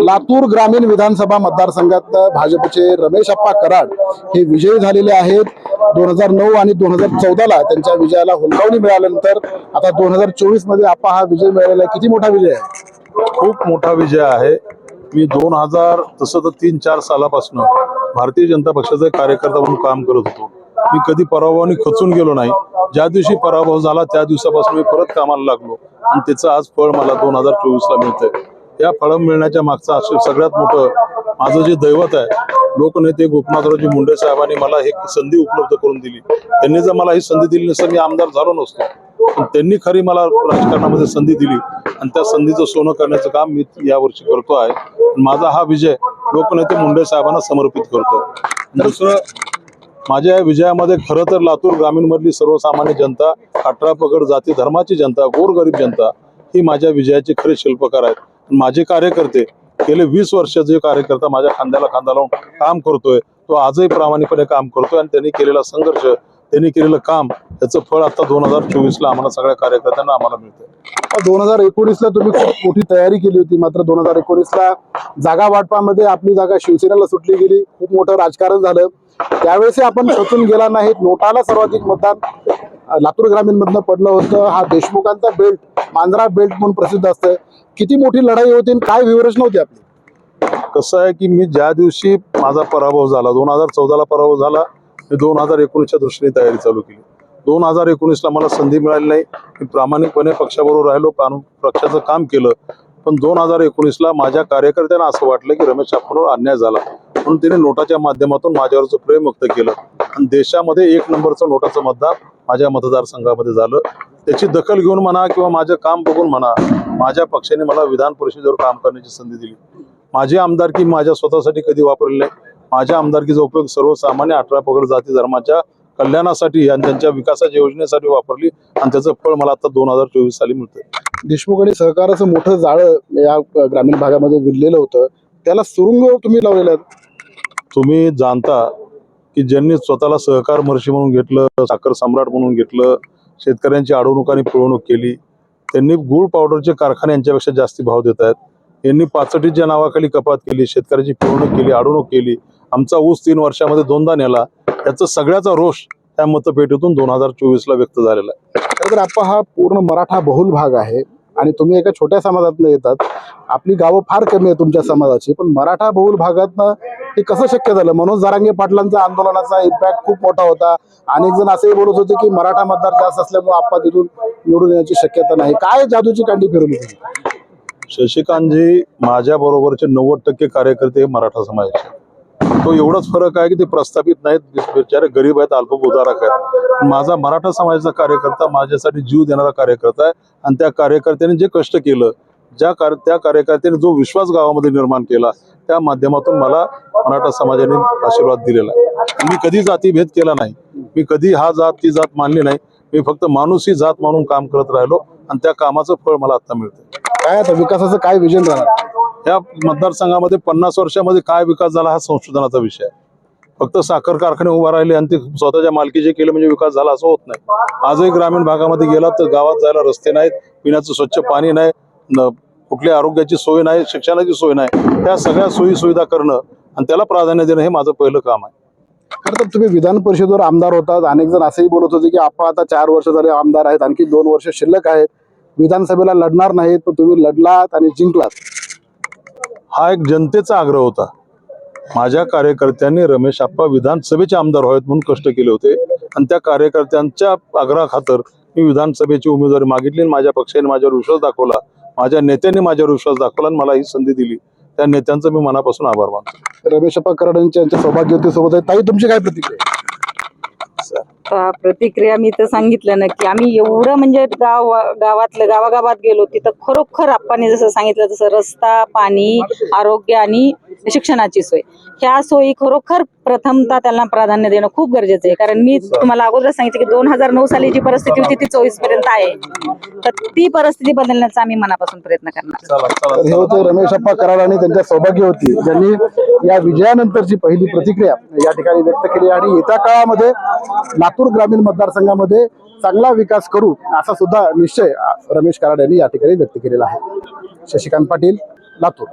लातूर ग्रामीण विधानसभा मतदारसंघात भाजपचे रमेश अप्पा कराड हे विजयी झालेले आहेत. दोन हजार नऊ आणि दोन हजार चौदाला त्यांच्या विजयाला हुलकावणी मिळाल्यानंतर आता दोन हजार चोवीसमध्ये आप्पा हा विजय मिळालेला आहे. किती मोठा विजय आहे? खूप मोठा विजय आहे. मी दोन हजार तसं तर तीन चार सालापासून भारतीय जनता पक्षाचा कार्यकर्ता म्हणून काम करत होतो. मी कधी पराभवाने खचून गेलो नाही. ज्या दिवशी पराभव झाला त्या दिवसापासून मी परत कामाला लागलो. आणि त्याचं आज फळ मला दोन हजार चोवीसला मिळतंय. या फळं मिळण्याच्या मागचं असं सगळ्यात मोठं माझं जे दैवत आहे लोकनेते गोपनाथरावजी मुंडे साहेबांनी मला ही संधी उपलब्ध करून दिली. त्यांनी जर मला ही संधी दिली नसतं मी आमदार झालो नसतो. पण त्यांनी खरी मला राजकारणामध्ये संधी दिली आणि त्या संधीचं सोनं करण्याचं काम मी यावर्षी करतो आहे. माझा हा विजय लोकनेते मुंडे साहेबांना समर्पित करतो. दुसरं माझ्या या विजयामध्ये खरं तर लातूर ग्रामीण मधली सर्वसामान्य जनता अठरा पगड जाती धर्माची जनता गोरगरीब जनता ही माझ्या विजयाचे खरे शिल्पकार आहेत. माझे कार्यकर्ते गेले वीस वर्ष जे कार्यकर्ता माझ्या खांद्याला खांदा लावून काम करतोय तो आजही प्रामाणिकपणे काम करतोय आणि त्यांनी केलेला संघर्ष त्यांनी केलेलं काम त्याचं फळ आता दोन हजार चोवीसला आम्हाला सगळ्या कार्यकर्त्यांना आम्हाला मिळतंय. दोन हजार एकोणीस ला तुम्ही खूप मोठी तयारी केली होती मात्र दोन हजार एकोणीसला जागा वाटपामध्ये आपली जागा शिवसेनेला सुटली गेली खूप मोठं राजकारण झालं. त्यावेळेस आपण सचून गेला नाही नोटाला सर्वाधिक मतदान लातूर ग्रामीणमधनं पडलं होतं. हा देशमुखांचा बेल्ट मांजरा बेल्ट म्हणून प्रसिद्ध असतं किती मोठी लढाई होती आणि काय व्यूवरेशन होती आपली? कसं आहे की मी ज्या दिवशी माझा पराभव झाला दोन हजार चौदाला पराभव झाला मी दोन हजार एकोणीसच्या दृष्टीने तयारी चालू केली. दोन हजार एकोणीसला मला संधी मिळाली नाही. मी प्रामाणिकपणे पक्षाबरोबर राहिलो पक्षाचं काम केलं. पण दोन हजार एकोणीसला माझ्या कार्यकर्त्यांना असं वाटलं की रमेश आपणवर अन्याय झाला. म्हणून तिने नोटाच्या माध्यमातून माझ्यावरचं प्रेम व्यक्त केलं. आणि देशामध्ये एक नंबरचं नोटाचं मतदान माझ्या मतदारसंघामध्ये झालं. त्याची दखल घेऊन म्हणा किंवा माझं काम बघून म्हणा माझ्या पक्षाने मला विधान परिषदेवर काम करण्याची संधी दिली. माझी आमदारकी माझ्या स्वतःसाठी कधी वापरली नाही. माझ्या आमदारकीचा उपयोग सर्वसामान्य अठरा पगड जाती धर्माच्या कल्याणासाठी आणि त्यांच्या विकासाच्या योजनेसाठी वापरली आणि त्याचं फळ मला आता दोन हजार चोवीस साली मिळतंय. देशमुख आणि सहकाराचं मोठं जाळं या ग्रामीण भागामध्ये विरलेलं होतं. त्याला सुरुंग तुम्ही लावलेलं तुम्ही जाणता की ज्यांनी स्वतःला सहकार महर्षी म्हणून घेतलं साखर सम्राट म्हणून घेतलं शेतकऱ्यांची अडवणूक आणि पिळवणूक केली त्यांनी गुळ पावडरचे कारखाने यांच्यापेक्षा जास्ती भाव देत आहेत. यांनी पाचटीच्या नावाखाली कपात केली शेतकऱ्याची पिळवणूक केली अडवणूक केली. आमचा ऊस तीन वर्षामध्ये दोनदा नेला. याचा सगळ्याचा रोष त्या मतपेटीतून दोन हजार चोवीसला व्यक्त झालेला आहे. खरं तर आपण हा पूर्ण मराठा बहुल भाग आहे. आणि तुम्ही एका छोट्या समाजातनं येतात. आपली गावं फार कमी आहे तुमच्या समाजाची पण मराठा बहुल भागातनं हे कसं शक्य झालं? मनोज जारांगे पाटलांचा आंदोलनाचा इम्पॅक्ट खूप मोठा होता. अनेक जण असंही बोलत होते की मराठा मतदार जास्त असल्यामुळे आपण तिथून निवडून येण्याची शक्यता नाही. काय जादूची कांडी फिरवली तुम्ही? शशिकांतजी माझ्या बरोबरचे नव्वद टक्के कार्यकर्ते हे मराठा समाजाचे. तो एवढाच फरक आहे की ते प्रस्थापित नाहीत. बिचारे गरीब आहेत अल्पभूधारक आहेत. माझा मराठा समाजाचा कार्यकर्ता माझ्यासाठी जीव देणारा कार्यकर्ता आहे. आणि त्या कार्यकर्त्याने जे कष्ट केलं ज्या कार्य त्या कार्यकर्त्याने जो विश्वास गावामध्ये निर्माण केला त्या माध्यमातून मला मराठा समाजाने आशीर्वाद दिलेला आहे. मी कधी जातीभेद केला नाही. मी कधी हा जात ती जात मानली नाही. मी फक्त माणूस ही जात म्हणून काम करत राहिलो आणि त्या कामाचं फळ मला आता मिळतं काय आता विकासाचं काय विजन राहणार? या मतदारसंघामध्ये पन्नास वर्षामध्ये काय विकास झाला हा संशोधनाचा विषय आहे. फक्त साखर कारखाने उभा राहिले आणि ते स्वतःच्या मालकीचे केले म्हणजे विकास झाला असं होत नाही. आजही ग्रामीण भागामध्ये गेला तर गावात जायला रस्ते नाहीत पिण्याचं स्वच्छ पाणी नाही कुठल्या आरोग्याची सोय नाही शिक्षणाची सोय नाही. त्या सगळ्या सोयी सुविधा करणं आणि त्याला प्राधान्य देणं हे माझं पहिलं काम आहे. खरं तर तुम्ही विधान परिषदेवर आमदार होतात. अनेक जण असंही बोलत होते की आपण आता चार वर्ष झाले आमदार आहेत आणखी दोन वर्ष शिल्लक आहेत. विधानसभेला लढणार नाहीत पण तुम्ही लढलात आणि जिंकलात. हा एक जनतेचा आग्रह होता. माझ्या कार्यकर्त्यांनी रमेश आप्पा विधानसभेचे आमदार व्हावेत म्हणून कष्ट केले होते. आणि त्या कार्यकर्त्यांच्या आग्रहाखातर मी विधानसभेची उमेदवारी मागितली आणि माझ्या पक्षाने माझ्यावर विश्वास दाखवला. माझ्या नेत्यांनी माझ्यावर विश्वास दाखवला आणि मला ही संधी दिली. त्या नेत्यांचं मी मनापासून आभार मानतो. रमेशप्पा कराडांच्या यांच्या सोबत आहे. ताई तुमची काय प्रतिक्रिया आता प्रतिक्रिया मी तर सांगितलं ना की आम्ही एवढं म्हणजे गाव गावातलं गावागावात गेलो तिथं खरोखर आप्पाने जसं सांगितलं तसं रस्ता पाणी आरोग्य आणि शिक्षणाची सोय. ह्या सोयी खरोखर प्रथमता त्यांना प्राधान्य देणं खूप गरजेचं आहे. कारण मी तुम्हाला अगोदर सांगितलं की दोन हजार नऊ साली जी परिस्थिती होती ती चोवीसपर्यंत आहे. तर ती परिस्थिती बदलण्याचा आम्ही मनापासून प्रयत्न करणार. चला हे कराड आणि त्यांच्या सौभाग्यवती ज्यांनी या विजयानंतरची पहिली प्रतिक्रिया या ठिकाणी व्यक्त केली आणि येत्या काळामध्ये लातूर ग्रामीण मतदारसंघामध्ये चांगला विकास करू असा सुद्धा निश्चय रमेश कराड यांनी या ठिकाणी व्यक्त केलेला आहे. शशिकांत पाटील लातूर.